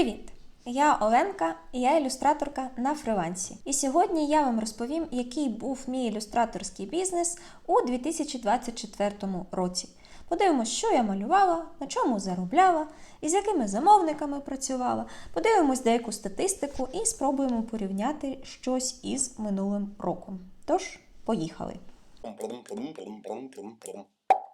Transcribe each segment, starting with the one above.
Привіт! Я Оленка, і я ілюстраторка на фрилансі. І сьогодні я вам розповім, який був мій ілюстраторський бізнес у 2024 році. Подивимось, що я малювала, на чому заробляла, і з якими замовниками працювала. Подивимось деяку статистику і спробуємо порівняти щось із минулим роком. Тож, поїхали!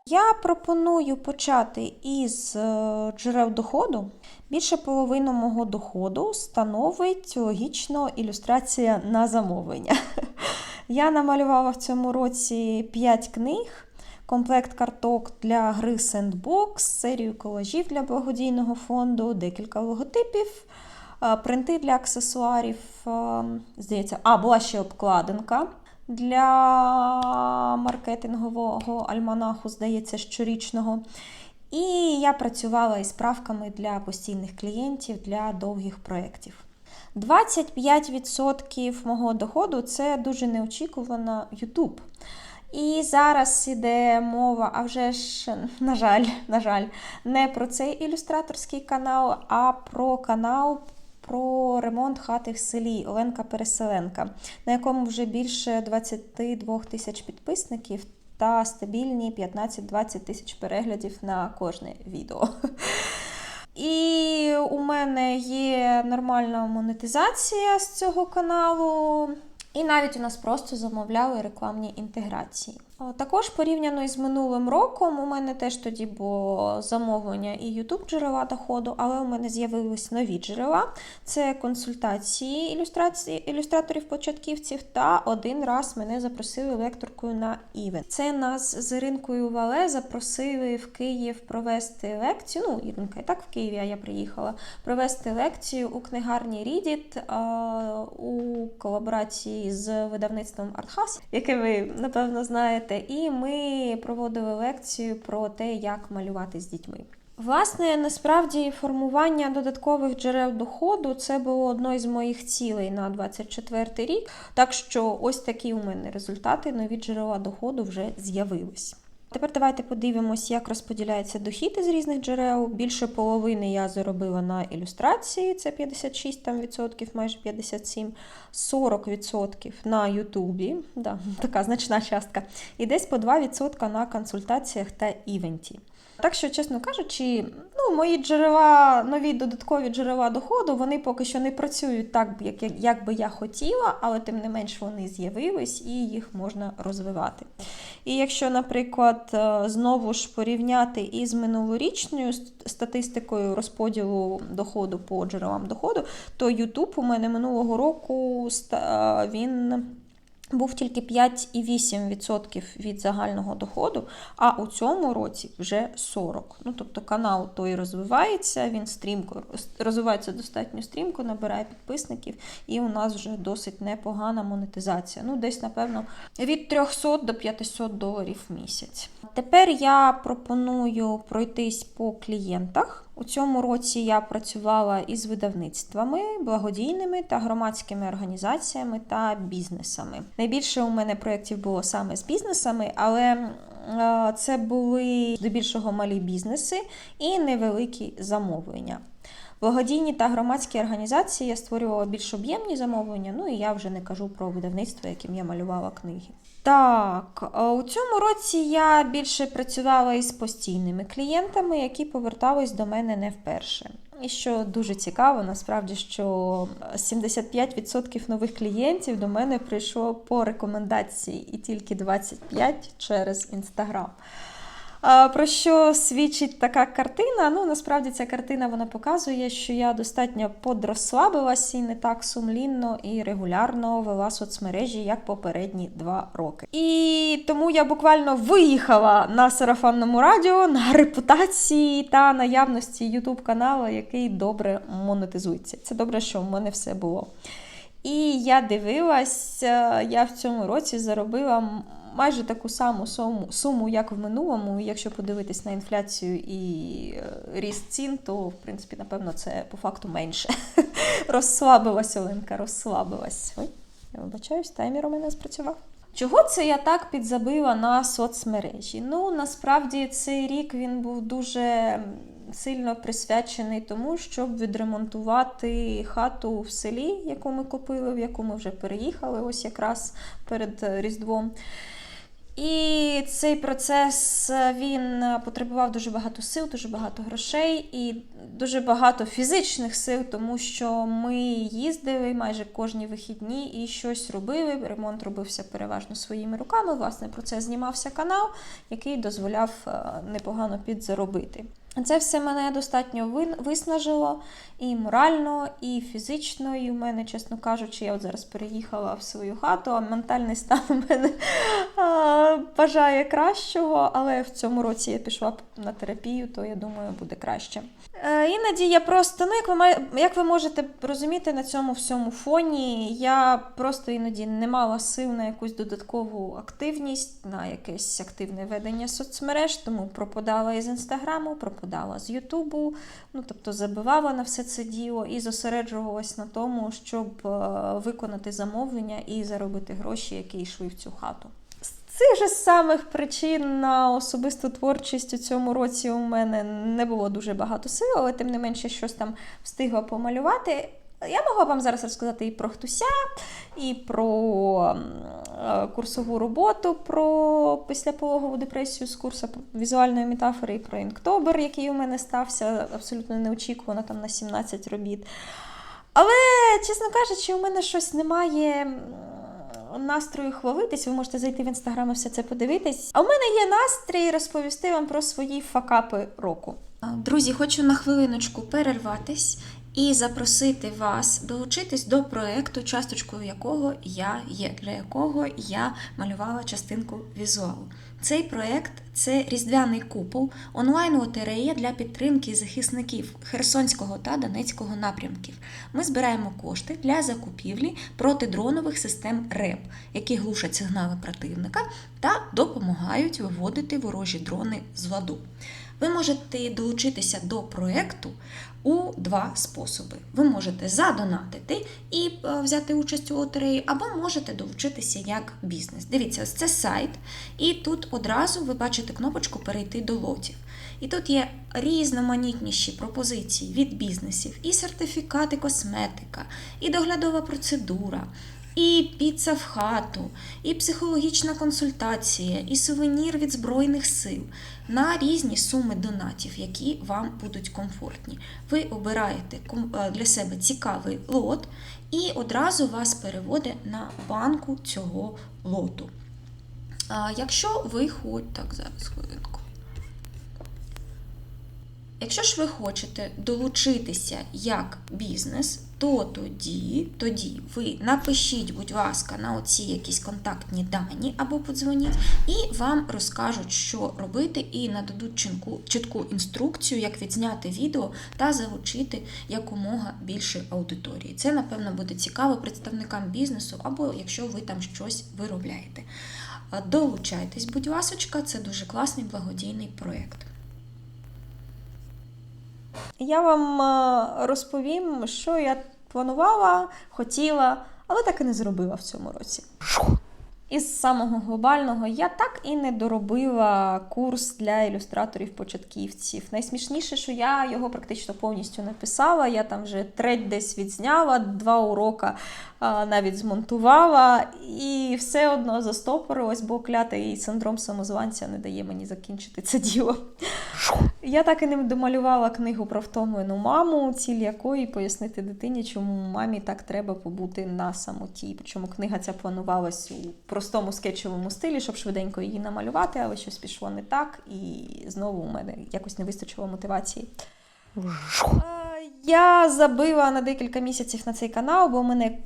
Я пропоную почати із е, джерел доходу. Більше половини мого доходу становить логічно ілюстрація на замовлення. Я намалювала в цьому році 5 книг, комплект карток для гри Sandbox, серію колажів для благодійного фонду, декілька логотипів, е, принти для аксесуарів. е, Здається, а, була ще обкладинка для маркетингового альманаху, здається, щорічного. І я працювала із правками для постійних клієнтів для довгих проєктів. 25% мого доходу це дуже неочікувано YouTube. І зараз іде мова, а вже ж, на жаль, на жаль, не про цей ілюстраторський канал, а про канал про ремонт хати в селі Оленка Переселенка, на якому вже більше 22 тисяч підписників та стабільні 15-20 тисяч переглядів на кожне відео. І у мене є нормальна монетизація з цього каналу. І навіть у нас просто замовляли рекламні інтеграції. Також порівняно із минулим роком, у мене теж тоді було замовлення і YouTube джерела доходу, але у мене з'явились нові джерела: це консультації ілюстрації ілюстраторів-початківців. Та один раз мене запросили лекторкою на івент. Це нас з Іринкою Вале запросили в Київ провести лекцію. Ну, Іринка і так в Києві, а я приїхала провести лекцію у книгарні Рідіт у колаборації з видавництвом Артхас, яке ви напевно знаєте. І ми проводили лекцію про те, як малювати з дітьми. Власне, насправді формування додаткових джерел доходу це було одною з моїх цілей на 24 рік. Так що ось такі у мене результати, нові джерела доходу вже з'явились. Тепер давайте подивимось, як розподіляється дохід із різних джерел. Більше половини я заробила на ілюстрації, це 56 там, відсотків, майже 57, 40% на Ютубі, да, така значна частка, і десь по 2% на консультаціях та івенті. Так що, чесно кажучи, ну, мої джерела, нові додаткові джерела доходу, вони поки що не працюють так, як, як би я хотіла, але тим не менш вони з'явились і їх можна розвивати. І якщо, наприклад, знову ж порівняти із минулорічною статистикою розподілу доходу по джерелам доходу, то YouTube у мене минулого року він був тільки 5,8% від загального доходу, а у цьому році вже 40%. Ну, тобто канал той розвивається, він стрімко розвивається достатньо стрімко, набирає підписників, і у нас вже досить непогана монетизація. Ну, десь, напевно, від 300 до 500 доларів в місяць. Тепер я пропоную пройтись по клієнтах. У цьому році я працювала із видавництвами, благодійними та громадськими організаціями та бізнесами. Найбільше у мене проєктів було саме з бізнесами, але це були здебільшого малі бізнеси і невеликі замовлення. Благодійні та громадські організації я створювала більш об'ємні замовлення, ну і я вже не кажу про видавництво, яким я малювала книги. Так, у цьому році я більше працювала із постійними клієнтами, які повертались до мене не вперше. І що дуже цікаво, насправді, що 75% нових клієнтів до мене прийшло по рекомендації, і тільки 25% через інстаграм. Про що свідчить така картина? Ну, насправді ця картина вона показує, що я достатньо подрозслабилася і не так сумлінно і регулярно вела соцмережі, як попередні два роки. І тому я буквально виїхала на сарафанному радіо на репутації та наявності Ютуб каналу, який добре монетизується. Це добре, що в мене все було. І я дивилася, я в цьому році заробила майже таку саму суму, суму, як в минулому. Якщо подивитись на інфляцію і е, ріст цін, то в принципі, напевно, це по факту менше. Розслабилась Оленка, розслабилась. Ой, я вибачаюсь, таймер у мене спрацював. Чого це я так підзабила на соцмережі? Ну, насправді цей рік він був дуже сильно присвячений тому, щоб відремонтувати хату в селі, яку ми купили, в яку ми вже переїхали ось якраз перед е, Різдвом. І цей процес е, він е, потребував дуже багато сил, дуже багато грошей і дуже багато фізичних сил, тому що ми їздили майже кожні вихідні і щось робили. Ремонт робився переважно своїми руками. Власне, про це знімався канал, який дозволяв е, непогано підзаробити. Це все мене достатньо виснажило і морально, і фізично. І в мене, чесно кажучи, я от зараз переїхала в свою хату, а ментальний стан у мене а, бажає кращого, але в цьому році я пішла на терапію, то я думаю, буде краще. Е, іноді я просто, ну як ви як ви можете розуміти на цьому всьому фоні, я просто іноді не мала сил на якусь додаткову активність, на якесь активне ведення соцмереж, тому пропадала із інстаграму, пропадала з Ютубу, ну тобто забивала на все це діло і зосереджувалась на тому, щоб е, виконати замовлення і заробити гроші, які йшли в цю хату. Цих же самих причин на особисту творчість у цьому році у мене не було дуже багато сил, але тим не менше щось там встигла помалювати. Я могла вам зараз розказати і про Хтуся, і про е, курсову роботу, про післяпологову депресію з курсу візуальної метафори, і про інктобер, який у мене стався абсолютно неочікувано там на 17 робіт. Але, чесно кажучи, у мене щось немає настрою хвалитись. Ви можете зайти в інстаграм і все це подивитись. А у мене є настрій розповісти вам про свої факапи року. Друзі, хочу на хвилиночку перерватись і запросити вас долучитись до проекту, часточкою якого я є, для якого я малювала частинку візуалу. Цей проект це різдвяний купол, онлайн-лотерея для підтримки захисників Херсонського та Донецького напрямків. Ми збираємо кошти для закупівлі протидронових систем РЕП, які глушать сигнали противника та допомагають виводити ворожі дрони з ладу. Ви можете долучитися до проекту у два способи. Ви можете задонатити і е, взяти участь у лотереї, або можете долучитися як бізнес. Дивіться, це сайт, і тут одразу ви бачите кнопочку Перейти до лотів. І тут є різноманітніші пропозиції від бізнесів, і сертифікати косметика, і доглядова процедура, і піца в хату, і психологічна консультація, і сувенір від Збройних сил на різні суми донатів, які вам будуть комфортні. Ви обираєте е, для себе цікавий лот і одразу вас переводить на банку цього лоту. А Якщо ви хоч... Так, зараз хвилинку. Якщо ж ви хочете долучитися як бізнес, то тоді, тоді ви напишіть, будь ласка, на оці якісь контактні дані або подзвоніть, і вам розкажуть, що робити, і нададуть чітку, чітку інструкцію, як відзняти відео та залучити якомога більше аудиторії. Це, напевно, буде цікаво представникам бізнесу, або якщо ви там щось виробляєте. А Долучайтесь, будь ласочка, це дуже класний благодійний проєкт. Я вам е, розповім, що я планувала, хотіла, але так і не зробила в цьому році. Із самого глобального я так і не доробила курс для ілюстраторів-початківців. Найсмішніше, що я його практично повністю написала. Я там вже треть десь відзняла, два урока а, навіть змонтувала, і все одно застопорилось, бо клятий синдром самозванця не дає мені закінчити це діло. Я так і не домалювала книгу про втомлену маму, ціль якої пояснити дитині, чому мамі так треба побути на самоті. Причому книга ця планувалась у простому скетчовому стилі, щоб швиденько її намалювати, але щось пішло не так, і знову у мене якось не вистачило мотивації. Е, Я забила на декілька місяців на цей канал, бо мене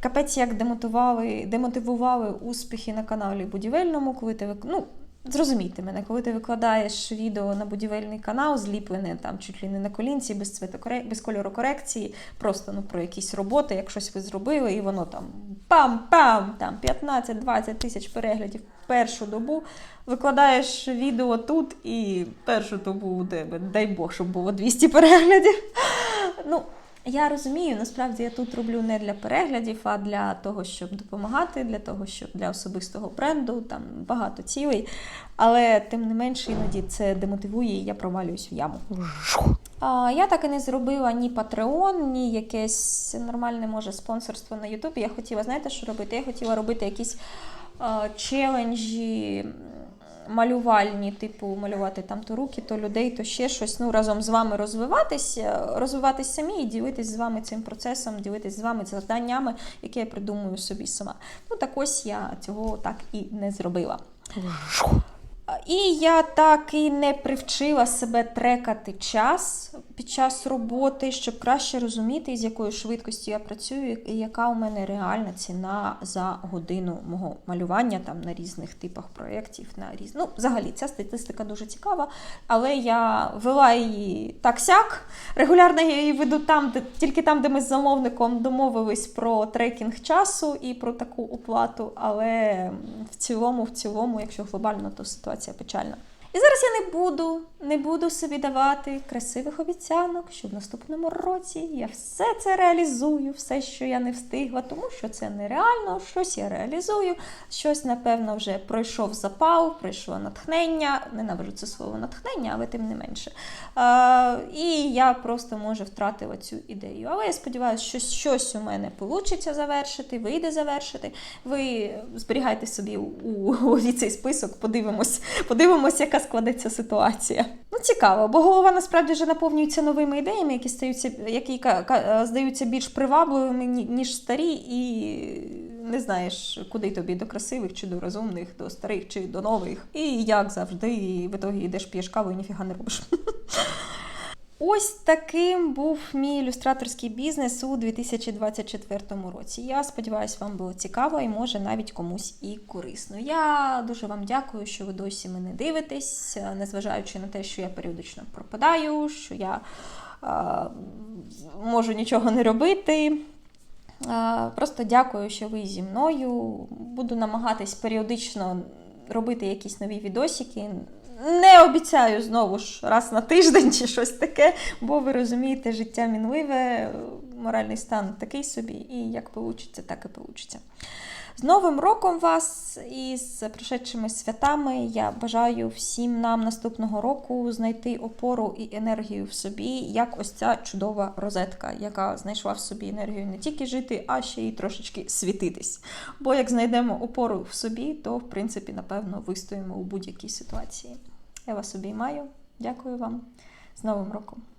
капець як демотивували, демотивували успіхи на каналі будівельному, коли ти ну, Зрозумійте мене, коли ти викладаєш відео на будівельний канал, зліплене там чуть ли не на колінці, без цветокоре... без кольорокорекції, просто ну, про якісь роботи, як щось ви зробили, і воно там пам-пам, там 15-20 тисяч переглядів першу добу. Викладаєш відео тут і першу добу у тебе, дай Бог, щоб було 200 переглядів. Ну, Я розумію, насправді я тут роблю не для переглядів, а для того, щоб допомагати, для того, щоб для особистого бренду, там багато цілей. Але тим не менше іноді це демотивує, і я провалююсь в яму. Я так і не зробила ні Patreon, ні якесь нормальне може спонсорство на Ютубі. Я хотіла, знаєте, що робити? Я хотіла робити якісь челенджі малювальні, типу малювати там то руки, то людей, то ще щось. Ну, разом з вами розвиватись, е, розвиватись самі і ділитись з вами цим процесом, ділитись з вами завданнями, які я придумую собі сама. Ну так ось я цього так і не зробила. І я так і не привчила себе трекати час під час роботи, щоб краще розуміти, з якою швидкістю я працюю, і яка у мене реальна ціна за годину мого малювання там на різних типах проєктів. На різ... Ну, взагалі, ця статистика дуже цікава, але я вела її так сяк. Регулярно я її веду там, де тільки там, де ми з замовником домовились про трекінг часу і про таку оплату. Але в цілому, в цілому, якщо глобально, то ситуація печальна. І зараз я не буду, не буду собі давати красивих обіцянок, що в наступному році я все це реалізую, все, що я не встигла, тому що це нереально, щось я реалізую, щось, напевно, вже пройшов запал, пройшло натхнення. Ненавижу це слово натхнення, але тим не менше. Е, і я просто може втратила цю ідею. Але я сподіваюся, що щось у мене вийде завершити, вийде завершити. Ви зберігайте собі у, у цей список, подивимось, подивимось, яка складеться ситуація. Ну, цікаво, бо голова насправді вже наповнюється новими ідеями, які стаються, які ка- здаються більш привабливими, ніж старі, і не знаєш, куди тобі до красивих чи до розумних, до старих чи до нових. І як завжди, в ітогі йдеш п'єш каву і ніфіга не робиш. Ось таким був мій ілюстраторський бізнес у 2024 році. Я сподіваюся, вам було цікаво і може навіть комусь і корисно. Я дуже вам дякую, що ви досі мене дивитесь, незважаючи на те, що я періодично пропадаю, що я е, можу нічого не робити. Е, Просто дякую, що ви зі мною. Буду намагатись періодично робити якісь нові відосики. Не обіцяю знову ж раз на тиждень чи щось таке, бо ви розумієте, життя мінливе, моральний стан такий собі, і як вийде, так і вийде. З Новим роком вас і з прошедшими святами я бажаю всім нам наступного року знайти опору і енергію в собі, як ось ця чудова розетка, яка знайшла в собі енергію не тільки жити, а ще й трошечки світитись. Бо як знайдемо опору в собі, то в принципі, напевно, вистоїмо у будь-якій ситуації. Я вас обіймаю. Дякую вам. З Новим роком!